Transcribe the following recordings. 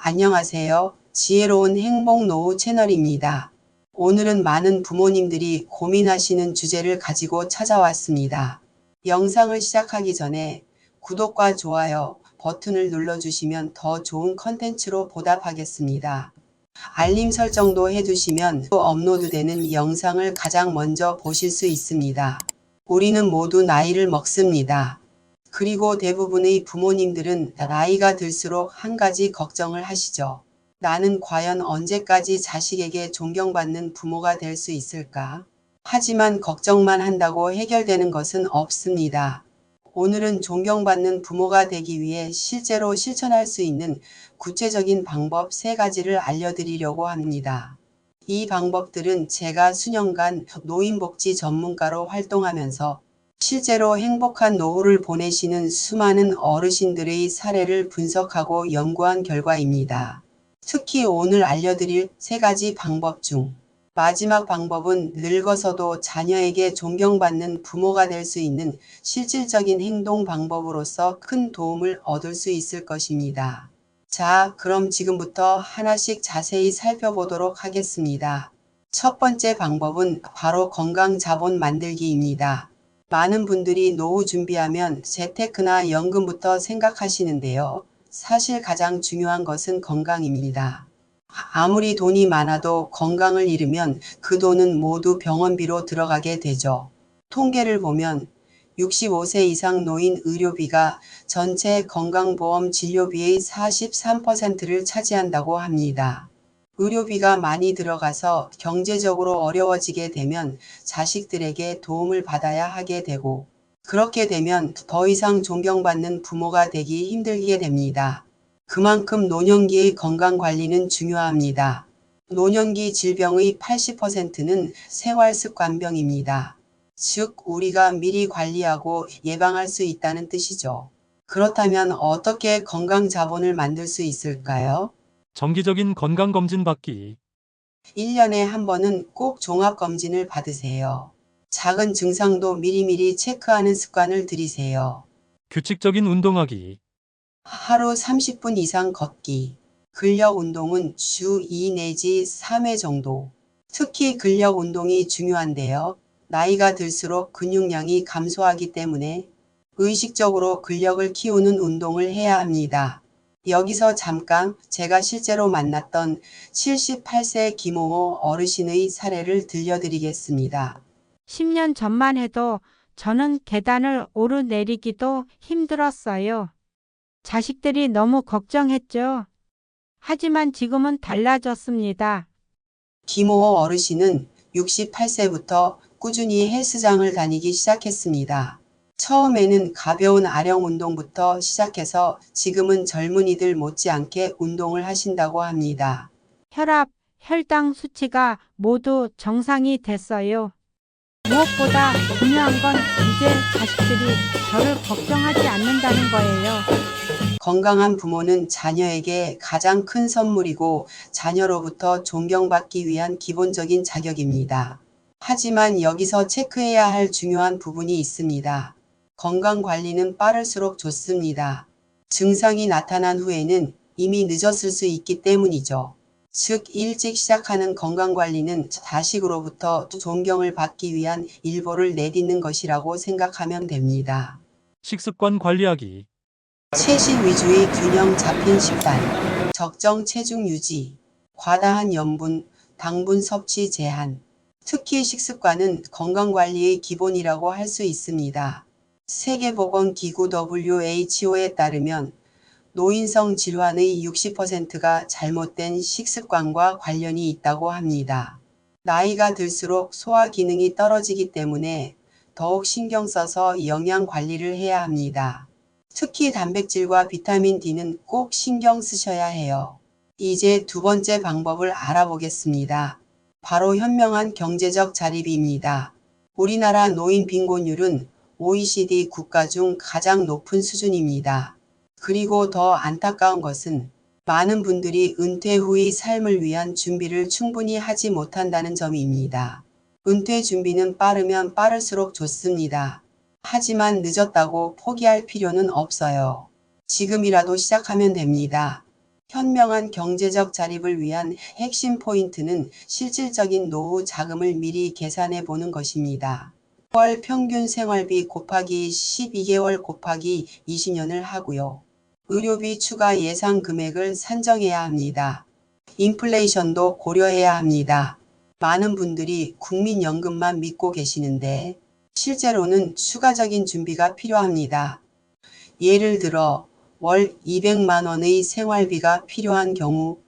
안녕하세요. 지혜로운 행복 노후 채널입니다. 오늘은 많은 부모님들이 고민하시는 주제를 가지고 찾아왔습니다. 영상을 시작하기 전에 구독과 좋아요 버튼을 눌러주시면 더 좋은 컨텐츠로 보답하겠습니다. 알림 설정도 해두시면 또 업로드되는 영상을 가장 먼저 보실 수 있습니다. 우리는 모두 나이를 먹습니다. 그리고 대부분의 부모님들은 나이가 들수록 한 가지 걱정을 하시죠. 나는 과연 언제까지 자식에게 존경받는 부모가 될 수 있을까? 하지만 걱정만 한다고 해결되는 것은 없습니다. 오늘은 존경받는 부모가 되기 위해 실제로 실천할 수 있는 구체적인 방법 3가지를 알려드리려고 합니다. 이 방법들은 제가 수년간 노인복지 전문가로 활동하면서 실제로 행복한 노후를 보내시는 수많은 어르신들의 사례를 분석하고 연구한 결과입니다. 특히 오늘 알려드릴 세 가지 방법 중 마지막 방법은 늙어서도 자녀에게 존경받는 부모가 될 수 있는 실질적인 행동 방법으로서 큰 도움을 얻을 수 있을 것입니다. 자, 그럼 지금부터 하나씩 자세히 살펴보도록 하겠습니다. 첫 번째 방법은 바로 건강 자본 만들기입니다. 많은 분들이 노후 준비하면 재테크나 연금부터 생각하시는데요. 사실 가장 중요한 것은 건강입니다. 아무리 돈이 많아도 건강을 잃으면 그 돈은 모두 병원비로 들어가게 되죠. 통계를 보면 65세 이상 노인 의료비가 전체 건강보험 진료비의 43%를 차지한다고 합니다. 의료비가 많이 들어가서 경제적으로 어려워지게 되면 자식들에게 도움을 받아야 하게 되고 그렇게 되면 더 이상 존경받는 부모가 되기 힘들게 됩니다. 그만큼 노년기의 건강관리는 중요합니다. 노년기 질병의 80%는 생활습관병입니다. 즉 우리가 미리 관리하고 예방할 수 있다는 뜻이죠. 그렇다면 어떻게 건강 자본을 만들 수 있을까요? 정기적인 건강검진 받기. 1년에 한 번은 꼭 종합검진을 받으세요. 작은 증상도 미리미리 체크하는 습관을 들이세요. 규칙적인 운동하기. 하루 30분 이상 걷기. 근력 운동은 주 2 내지 3회 정도. 특히 근력 운동이 중요한데요. 나이가 들수록 근육량이 감소하기 때문에 의식적으로 근력을 키우는 운동을 해야 합니다. 여기서 잠깐 제가 실제로 만났던 78세 김홍호 어르신의 사례를 들려드리겠습니다. 10년 전만 해도 저는 계단을 오르내리기도 힘들었어요. 자식들이 너무 걱정했죠. 하지만 지금은 달라졌습니다. 김홍호 어르신은 68세부터 꾸준히 헬스장을 다니기 시작했습니다. 처음에는 가벼운 아령 운동부터 시작해서 지금은 젊은이들 못지않게 운동을 하신다고 합니다. 혈압, 혈당 수치가 모두 정상이 됐어요. 무엇보다 중요한 건 이제 자식들이 저를 걱정하지 않는다는 거예요. 건강한 부모는 자녀에게 가장 큰 선물이고 자녀로부터 존경받기 위한 기본적인 자격입니다. 하지만 여기서 체크해야 할 중요한 부분이 있습니다. 건강 관리는 빠를수록 좋습니다. 증상이 나타난 후에는 이미 늦었을 수 있기 때문이죠. 즉 일찍 시작하는 건강관리는 자식으로부터 존경을 받기 위한 일보를 내딛는 것이라고 생각하면 됩니다. 식습관 관리하기. 채식 위주의 균형 잡힌 식단, 적정 체중 유지, 과다한 염분, 당분 섭취 제한, 특히 식습관은 건강관리의 기본이라고 할 수 있습니다. 세계보건기구 WHO에 따르면 노인성 질환의 60%가 잘못된 식습관과 관련이 있다고 합니다. 나이가 들수록 소화 기능이 떨어지기 때문에 더욱 신경 써서 영양 관리를 해야 합니다. 특히 단백질과 비타민 D는 꼭 신경 쓰셔야 해요. 이제 두 번째 방법을 알아보겠습니다. 바로 현명한 경제적 자립입니다. 우리나라 노인 빈곤율은 OECD 국가 중 가장 높은 수준입니다. 그리고 더 안타까운 것은 많은 분들이 은퇴 후의 삶을 위한 준비를 충분히 하지 못한다는 점입니다. 은퇴 준비는 빠르면 빠를수록 좋습니다. 하지만 늦었다고 포기할 필요는 없어요. 지금이라도 시작하면 됩니다. 현명한 경제적 자립을 위한 핵심 포인트는 실질적인 노후 자금을 미리 계산해 보는 것입니다. 월 평균 생활비 곱하기 12개월 곱하기 20년을 하고요. 의료비 추가 예상 금액을 산정해야 합니다. 인플레이션도 고려해야 합니다. 많은 분들이 국민연금만 믿고 계시는데 실제로는 추가적인 준비가 필요합니다. 예를 들어 월 200만 원의 생활비가 필요한 경우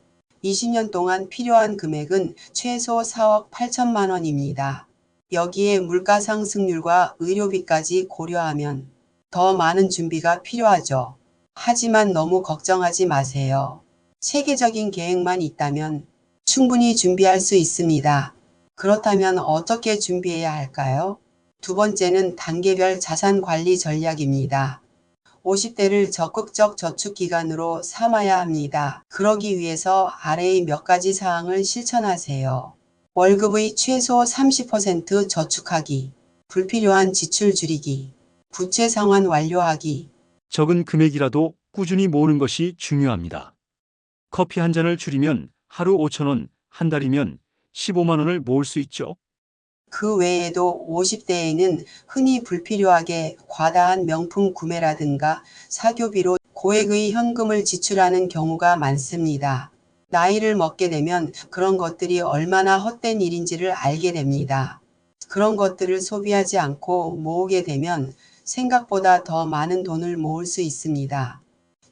20년 동안 필요한 금액은 최소 4억 8천만 원입니다. 여기에 물가 상승률과 의료비까지 고려하면 더 많은 준비가 필요하죠. 하지만 너무 걱정하지 마세요. 체계적인 계획만 있다면 충분히 준비할 수 있습니다. 그렇다면 어떻게 준비해야 할까요? 두 번째는 단계별 자산 관리 전략입니다. 50대를 적극적 저축 기간으로 삼아야 합니다. 그러기 위해서 아래의 몇 가지 사항을 실천하세요. 월급의 최소 30% 저축하기, 불필요한 지출 줄이기, 부채 상환 완료하기, 적은 금액이라도 꾸준히 모으는 것이 중요합니다. 커피 한 잔을 줄이면 하루 5천원, 한 달이면 15만 원을 모을 수 있죠. 그 외에도 50대에는 흔히 불필요하게 과다한 명품 구매라든가 사교비로 고액의 현금을 지출하는 경우가 많습니다. 나이를 먹게 되면 그런 것들이 얼마나 헛된 일인지를 알게 됩니다. 그런 것들을 소비하지 않고 모으게 되면 생각보다 더 많은 돈을 모을 수 있습니다.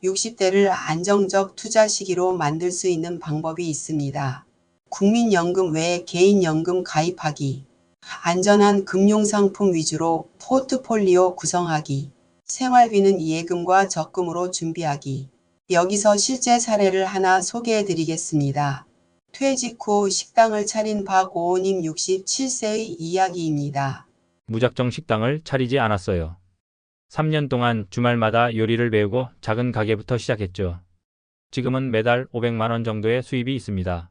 60대를 안정적 투자 시기로 만들 수 있는 방법이 있습니다. 국민연금 외에 개인연금 가입하기, 안전한 금융상품 위주로 포트폴리오 구성하기, 생활비는 예금과 적금으로 준비하기. 여기서 실제 사례를 하나 소개해 드리겠습니다. 퇴직 후 식당을 차린 박오호님 67세의 이야기입니다. 무작정 식당을 차리지 않았어요. 3년 동안 주말마다 요리를 배우고 작은 가게부터 시작했죠. 지금은 매달 500만 원 정도의 수입이 있습니다.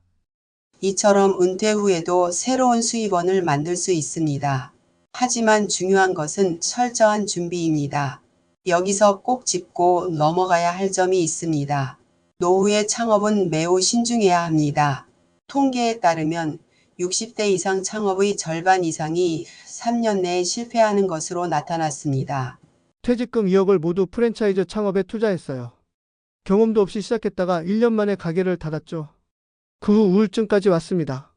이처럼 은퇴 후에도 새로운 수입원을 만들 수 있습니다. 하지만 중요한 것은 철저한 준비입니다. 여기서 꼭 짚고 넘어가야 할 점이 있습니다. 노후의 창업은 매우 신중해야 합니다. 통계에 따르면 60대 이상 창업의 절반 이상이 3년 내에 실패하는 것으로 나타났습니다. 퇴직금 2억을 모두 프랜차이즈 창업에 투자했어요. 경험도 없이 시작했다가 1년 만에 가게를 닫았죠. 그 후 우울증까지 왔습니다.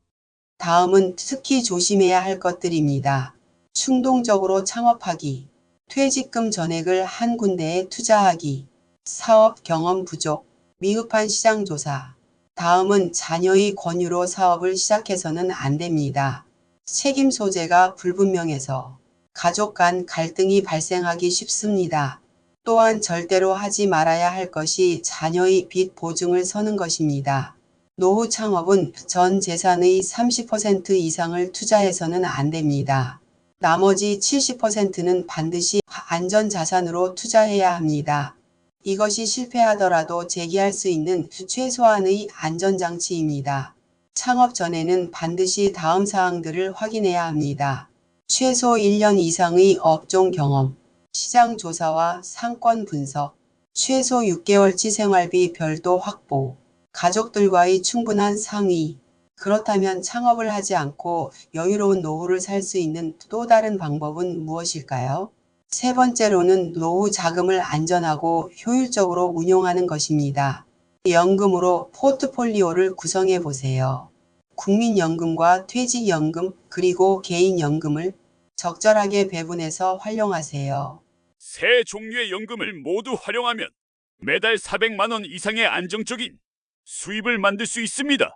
다음은 특히 조심해야 할 것들입니다. 충동적으로 창업하기, 퇴직금 전액을 한 군데에 투자하기, 사업 경험 부족, 미흡한 시장 조사. 다음은 자녀의 권유로 사업을 시작해서는 안 됩니다. 책임 소재가 불분명해서 가족 간 갈등이 발생하기 쉽습니다. 또한 절대로 하지 말아야 할 것이 자녀의 빚 보증을 서는 것입니다. 노후 창업은 전 재산의 30% 이상을 투자해서는 안 됩니다. 나머지 70%는 반드시 안전자산으로 투자해야 합니다. 이것이 실패하더라도 재기할 수 있는 최소한의 안전장치입니다. 창업 전에는 반드시 다음 사항들을 확인해야 합니다. 최소 1년 이상의 업종 경험, 시장 조사와 상권 분석, 최소 6개월치 생활비 별도 확보, 가족들과의 충분한 상의. 그렇다면 창업을 하지 않고 여유로운 노후를 살 수 있는 또 다른 방법은 무엇일까요? 세 번째로는 노후 자금을 안전하고 효율적으로 운용하는 것입니다. 연금으로 포트폴리오를 구성해 보세요. 국민연금과 퇴직연금 그리고 개인연금을 적절하게 배분해서 활용하세요. 세 종류의 연금을 모두 활용하면 매달 400만 원 이상의 안정적인 수입을 만들 수 있습니다.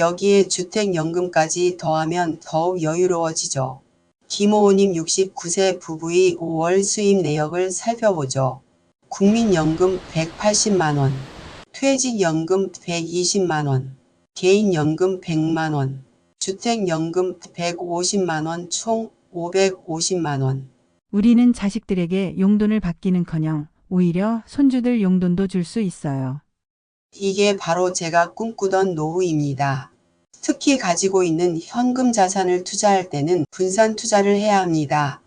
여기에 주택연금까지 더하면 더욱 여유로워지죠. 김호호님 69세 부부의 5월 수입 내역을 살펴보죠. 국민연금 180만원, 퇴직연금 120만원, 개인연금 100만원, 주택연금 150만원 총 550만원. 우리는 자식들에게 용돈을 받기는커녕 오히려 손주들 용돈도 줄 수 있어요. 이게 바로 제가 꿈꾸던 노후입니다. 특히 가지고 있는 현금 자산을 투자할 때는 분산 투자를 해야 합니다.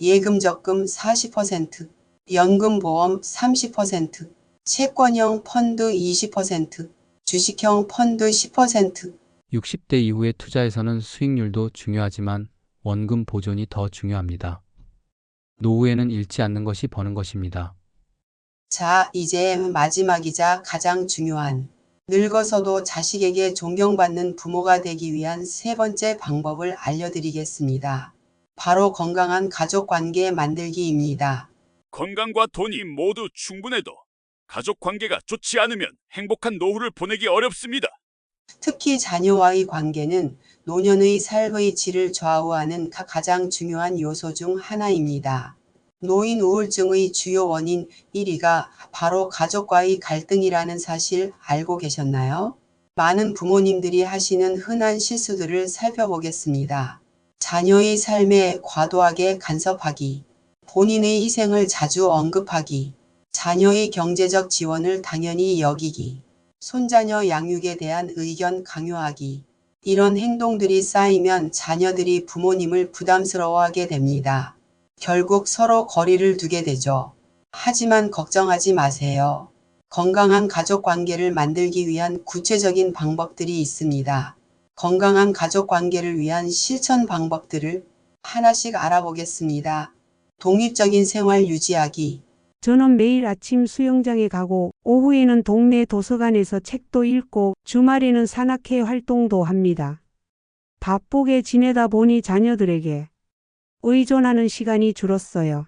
예금 적금 40%, 연금 보험 30%, 채권형 펀드 20%, 주식형 펀드 10%, 60대 이후의 투자에서는 수익률도 중요하지만 원금 보존이 더 중요합니다. 노후에는 잃지 않는 것이 버는 것입니다. 자, 이제 마지막이자 가장 중요한 늙어서도 자식에게 존경받는 부모가 되기 위한 세 번째 방법을 알려드리겠습니다. 바로 건강한 가족 관계 만들기입니다. 건강과 돈이 모두 충분해도 가족 관계가 좋지 않으면 행복한 노후를 보내기 어렵습니다. 특히 자녀와의 관계는 노년의 삶의 질을 좌우하는 가- 가장 중요한 요소 중 하나입니다. 노인 우울증의 주요 원인 1위가 바로 가족과의 갈등이라는 사실 알고 계셨나요? 많은 부모님들이 하시는 흔한 실수들을 살펴보겠습니다. 자녀의 삶에 과도하게 간섭하기, 본인의 희생을 자주 언급하기, 자녀의 경제적 지원을 당연히 여기기, 손자녀 양육에 대한 의견 강요하기. 이런 행동들이 쌓이면 자녀들이 부모님을 부담스러워하게 됩니다. 결국 서로 거리를 두게 되죠. 하지만 걱정하지 마세요. 건강한 가족 관계를 만들기 위한 구체적인 방법들이 있습니다. 건강한 가족 관계를 위한 실천 방법들을 하나씩 알아보겠습니다. 독립적인 생활 유지하기. 저는 매일 아침 수영장에 가고 오후에는 동네 도서관에서 책도 읽고 주말에는 산악회 활동도 합니다. 바쁘게 지내다 보니 자녀들에게 의존하는 시간이 줄었어요.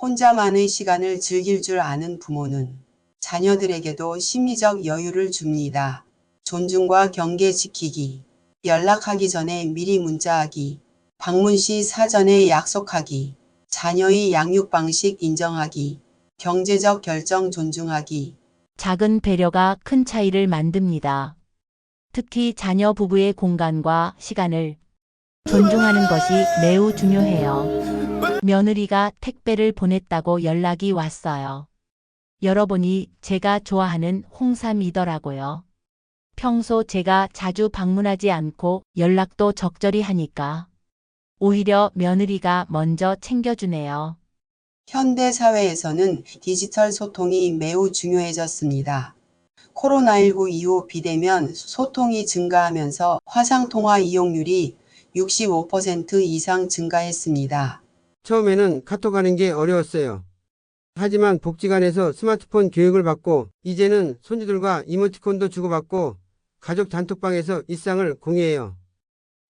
혼자만의 시간을 즐길 줄 아는 부모는 자녀들에게도 심리적 여유를 줍니다. 존중과 경계 지키기, 연락하기 전에 미리 문자하기, 방문 시 사전에 약속하기, 자녀의 양육 방식 인정하기, 경제적 결정 존중하기, 작은 배려가 큰 차이를 만듭니다. 특히 자녀 부부의 공간과 시간을 존중하는 것이 매우 중요해요. 며느리가 택배를 보냈다고 연락이 왔어요. 열어보니 제가 좋아하는 홍삼이더라고요. 평소 제가 자주 방문하지 않고 연락도 적절히 하니까 오히려 며느리가 먼저 챙겨주네요. 현대 사회에서는 디지털 소통이 매우 중요해졌습니다. 코로나19 이후 비대면 소통이 증가하면서 화상통화 이용률이 65% 이상 증가했습니다. 처음에는 카톡 하는 게 어려웠어요. 하지만 복지관에서 스마트폰 교육을 받고 이제는 손주들과 이모티콘도 주고받고 가족 단톡방에서 일상을 공유해요.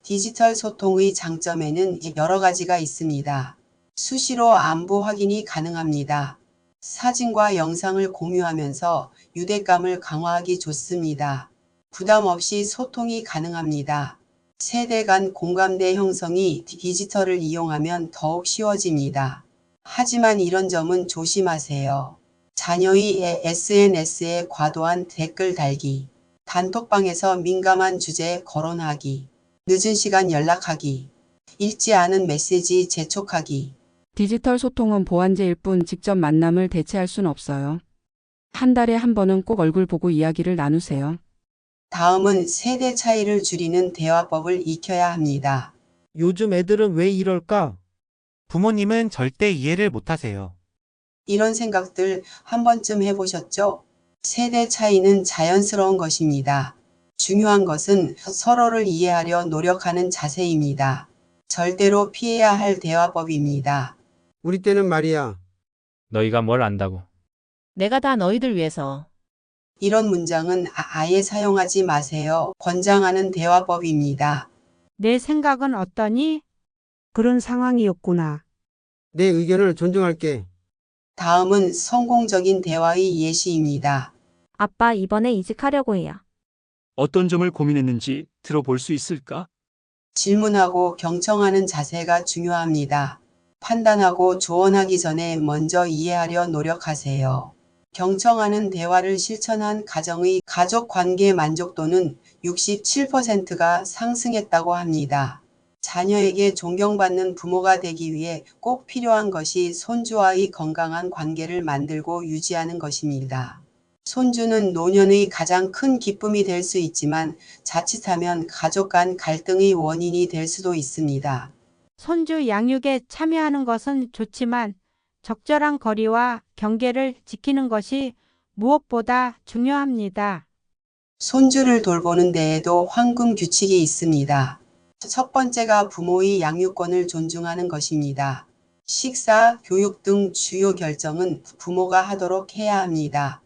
디지털 소통의 장점에는 여러 가지가 있습니다. 수시로 안부 확인이 가능합니다. 사진과 영상을 공유하면서 유대감을 강화하기 좋습니다. 부담 없이 소통이 가능합니다. 세대 간 공감대 형성이 디지털을 이용하면 더욱 쉬워집니다. 하지만 이런 점은 조심하세요. 자녀의 SNS에 과도한 댓글 달기, 단톡방에서 민감한 주제 거론하기, 늦은 시간 연락하기, 읽지 않은 메시지 재촉하기, 디지털 소통은 보안제일 뿐 직접 만남을 대체할 순 없어요. 한 달에 한 번은 꼭 얼굴 보고 이야기를 나누세요. 다음은 세대 차이를 줄이는 대화법을 익혀야 합니다. 요즘 애들은 왜 이럴까? 부모님은 절대 이해를 못하세요. 이런 생각들 한 번쯤 해보셨죠? 세대 차이는 자연스러운 것입니다. 중요한 것은 서로를 이해하려 노력하는 자세입니다. 절대로 피해야 할 대화법입니다. 우리 때는 말이야. 너희가 뭘 안다고. 내가 다 너희들 위해서. 이런 문장은 아- 아예 사용하지 마세요. 권장하는 대화법입니다. 내 생각은 어떠니? 그런 상황이었구나. 내 의견을 존중할게. 다음은 성공적인 대화의 예시입니다. 아빠 이번에 이직하려고 해요. 어떤 점을 고민했는지 들어볼 수 있을까? 질문하고 경청하는 자세가 중요합니다. 판단하고 조언하기 전에 먼저 이해하려 노력하세요. 경청하는 대화를 실천한 가정의 가족 관계 만족도는 67%가 상승했다고 합니다. 자녀에게 존경받는 부모가 되기 위해 꼭 필요한 것이 손주와의 건강한 관계를 만들고 유지하는 것입니다. 손주는 노년의 가장 큰 기쁨이 될 수 있지만 자칫하면 가족 간 갈등의 원인이 될 수도 있습니다. 손주 양육에 참여하는 것은 좋지만 적절한 거리와 경계를 지키는 것이 무엇보다 중요합니다. 손주를 돌보는 데에도 황금 규칙이 있습니다. 첫 번째가 부모의 양육권을 존중하는 것입니다. 식사, 교육 등 주요 결정은 부모가 하도록 해야 합니다.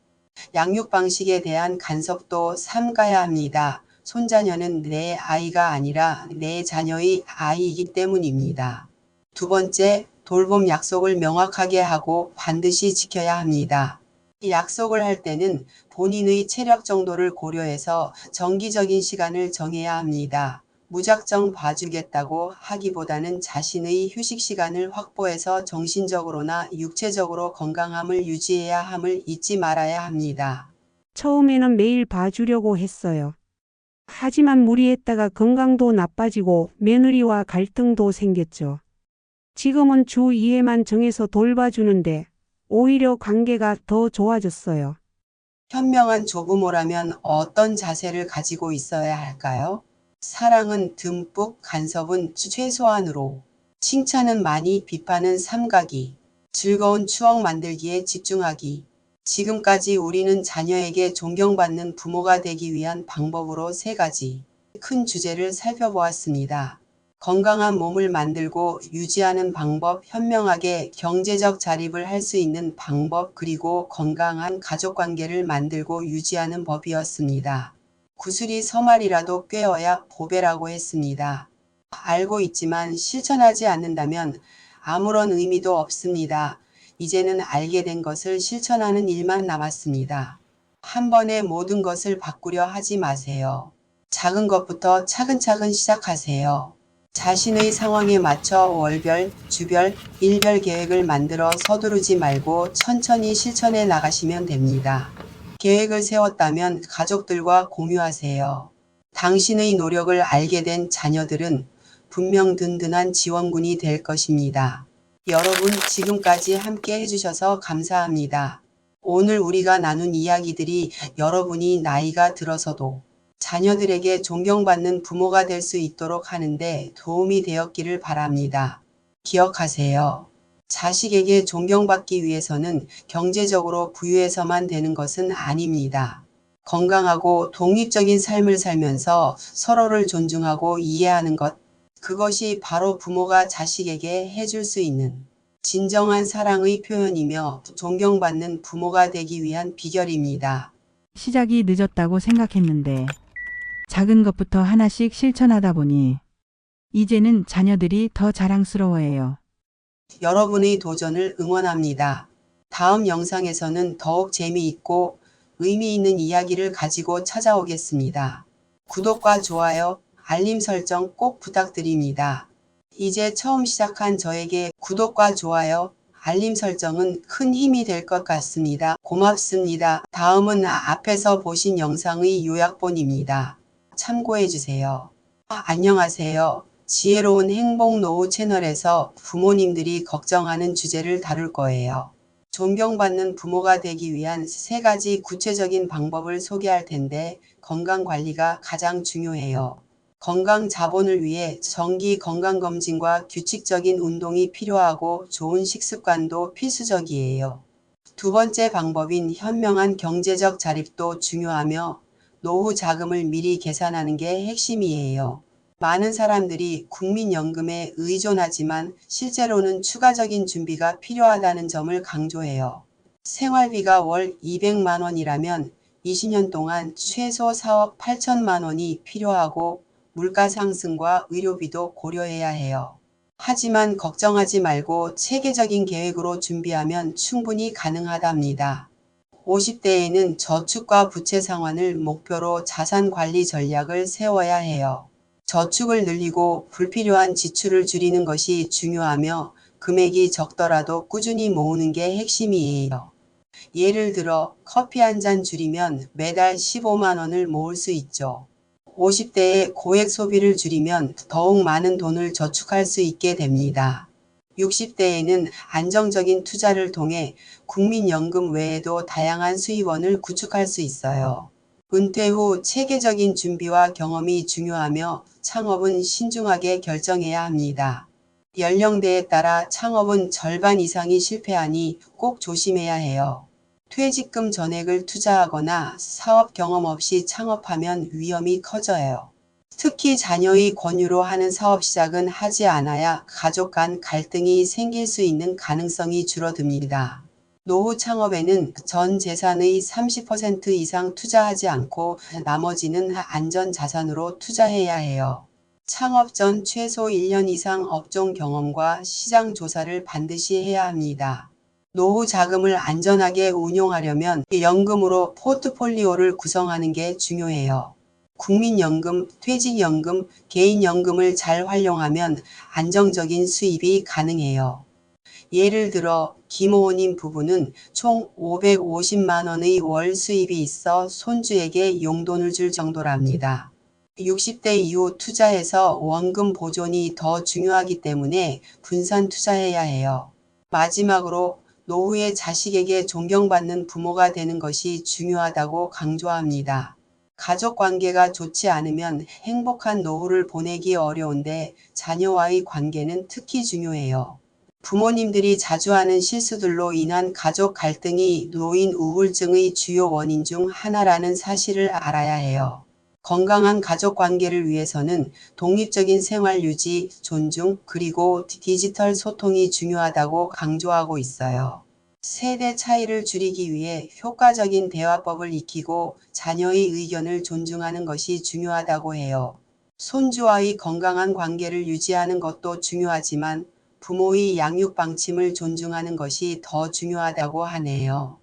양육 방식에 대한 간섭도 삼가야 합니다. 손자녀는 내 아이가 아니라 내 자녀의 아이이기 때문입니다. 두 번째, 돌봄 약속을 명확하게 하고 반드시 지켜야 합니다. 이 약속을 할 때는 본인의 체력 정도를 고려해서 정기적인 시간을 정해야 합니다. 무작정 봐주겠다고 하기보다는 자신의 휴식 시간을 확보해서 정신적으로나 육체적으로 건강함을 유지해야 함을 잊지 말아야 합니다. 처음에는 매일 봐주려고 했어요. 하지만 무리했다가 건강도 나빠지고 며느리와 갈등도 생겼죠. 지금은 주 2회만 정해서 돌봐주는데 오히려 관계가 더 좋아졌어요. 현명한 조부모라면 어떤 자세를 가지고 있어야 할까요? 사랑은 듬뿍, 간섭은 최소한으로, 칭찬은 많이, 비판은 삼가기, 즐거운 추억 만들기에 집중하기. 지금까지 우리는 자녀에게 존경받는 부모가 되기 위한 방법으로 세 가지 큰 주제를 살펴보았습니다. 건강한 몸을 만들고 유지하는 방법, 현명하게 경제적 자립을 할 수 있는 방법, 그리고 건강한 가족 관계를 만들고 유지하는 법이었습니다. 구슬이 서말이라도 꿰어야 보배라고 했습니다. 알고 있지만 실천하지 않는다면 아무런 의미도 없습니다. 이제는 알게 된 것을 실천하는 일만 남았습니다. 한 번에 모든 것을 바꾸려 하지 마세요. 작은 것부터 차근차근 시작하세요. 자신의 상황에 맞춰 월별, 주별, 일별 계획을 만들어 서두르지 말고 천천히 실천해 나가시면 됩니다. 계획을 세웠다면 가족들과 공유하세요. 당신의 노력을 알게 된 자녀들은 분명 든든한 지원군이 될 것입니다. 여러분 지금까지 함께 해주셔서 감사합니다. 오늘 우리가 나눈 이야기들이 여러분이 나이가 들어서도 자녀들에게 존경받는 부모가 될 수 있도록 하는데 도움이 되었기를 바랍니다. 기억하세요. 자식에게 존경받기 위해서는 경제적으로 부유해서만 되는 것은 아닙니다. 건강하고 독립적인 삶을 살면서 서로를 존중하고 이해하는 것, 그것이 바로 부모가 자식에게 해줄 수 있는 진정한 사랑의 표현이며 존경받는 부모가 되기 위한 비결입니다. 시작이 늦었다고 생각했는데 작은 것부터 하나씩 실천하다 보니 이제는 자녀들이 더 자랑스러워해요. 여러분의 도전을 응원합니다. 다음 영상에서는 더욱 재미있고 의미 있는 이야기를 가지고 찾아오겠습니다. 구독과 좋아요, 알림 설정 꼭 부탁드립니다. 이제 처음 시작한 저에게 구독과 좋아요, 알림 설정은 큰 힘이 될 것 같습니다. 고맙습니다. 다음은 앞에서 보신 영상의 요약본입니다. 참고해 주세요. 안녕하세요. 지혜로운 행복 노후 채널에서 부모님들이 걱정하는 주제를 다룰 거예요. 존경받는 부모가 되기 위한 세 가지 구체적인 방법을 소개할 텐데 건강 관리가 가장 중요해요. 건강 자본을 위해 정기 건강검진과 규칙적인 운동이 필요하고 좋은 식습관도 필수적이에요. 두 번째 방법인 현명한 경제적 자립도 중요하며 노후 자금을 미리 계산하는 게 핵심이에요. 많은 사람들이 국민연금에 의존하지만 실제로는 추가적인 준비가 필요하다는 점을 강조해요. 생활비가 월 200만 원이라면 20년 동안 최소 4억 8천만 원이 필요하고 물가 상승과 의료비도 고려해야 해요. 하지만 걱정하지 말고 체계적인 계획으로 준비하면 충분히 가능하답니다. 50대에는 저축과 부채 상환을 목표로 자산 관리 전략을 세워야 해요. 저축을 늘리고 불필요한 지출을 줄이는 것이 중요하며 금액이 적더라도 꾸준히 모으는 게 핵심이에요. 예를 들어 커피 한 잔 줄이면 매달 15만 원을 모을 수 있죠. 50대에 고액 소비를 줄이면 더욱 많은 돈을 저축할 수 있게 됩니다. 60대에는 안정적인 투자를 통해 국민연금 외에도 다양한 수입원을 구축할 수 있어요. 은퇴 후 체계적인 준비와 경험이 중요하며 창업은 신중하게 결정해야 합니다. 연령대에 따라 창업은 절반 이상이 실패하니 꼭 조심해야 해요. 퇴직금 전액을 투자하거나 사업 경험 없이 창업하면 위험이 커져요. 특히 자녀의 권유로 하는 사업 시작은 하지 않아야 가족 간 갈등이 생길 수 있는 가능성이 줄어듭니다. 노후 창업에는 전 재산의 30% 이상 투자하지 않고 나머지는 안전 자산으로 투자해야 해요. 창업 전 최소 1년 이상 업종 경험과 시장 조사를 반드시 해야 합니다. 노후 자금을 안전하게 운용하려면 연금으로 포트폴리오를 구성하는 게 중요해요. 국민연금, 퇴직연금, 개인연금을 잘 활용하면 안정적인 수입이 가능해요. 예를 들어 김호호님 부부는 총 550만 원의 월 수입이 있어 손주에게 용돈을 줄 정도랍니다. 60대 이후 투자해서 원금 보존이 더 중요하기 때문에 분산 투자해야 해요. 마지막으로 노후에 자식에게 존경받는 부모가 되는 것이 중요하다고 강조합니다. 가족 관계가 좋지 않으면 행복한 노후를 보내기 어려운데 자녀와의 관계는 특히 중요해요. 부모님들이 자주 하는 실수들로 인한 가족 갈등이 노인 우울증의 주요 원인 중 하나라는 사실을 알아야 해요. 건강한 가족 관계를 위해서는 독립적인 생활 유지, 존중, 그리고 디지털 소통이 중요하다고 강조하고 있어요. 세대 차이를 줄이기 위해 효과적인 대화법을 익히고 자녀의 의견을 존중하는 것이 중요하다고 해요. 손주와의 건강한 관계를 유지하는 것도 중요하지만 부모의 양육 방침을 존중하는 것이 더 중요하다고 하네요.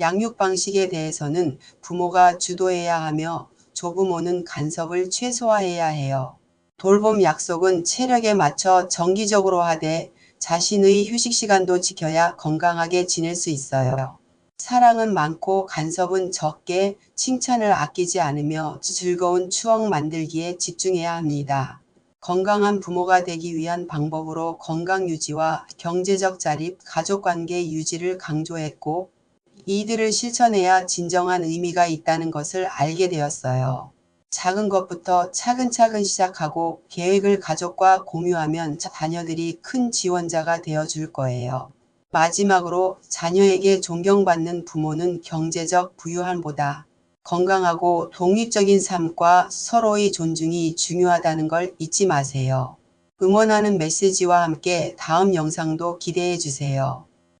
양육 방식에 대해서는 부모가 주도해야 하며 조부모는 간섭을 최소화해야 해요. 돌봄 약속은 체력에 맞춰 정기적으로 하되 자신의 휴식 시간도 지켜야 건강하게 지낼 수 있어요. 사랑은 많고 간섭은 적게 칭찬을 아끼지 않으며 즐거운 추억 만들기에 집중해야 합니다. 건강한 부모가 되기 위한 방법으로 건강 유지와 경제적 자립, 가족관계 유지를 강조했고 이들을 실천해야 진정한 의미가 있다는 것을 알게 되었어요. 작은 것부터 차근차근 시작하고 계획을 가족과 공유하면 자녀들이 큰 지원자가 되어 줄 거예요. 마지막으로 자녀에게 존경받는 부모는 경제적 부유함보다 건강하고 독립적인 삶과 서로의 존중이 중요하다는 걸 잊지 마세요. 응원하는 메시지와 함께 다음 영상도 기대해 주세요.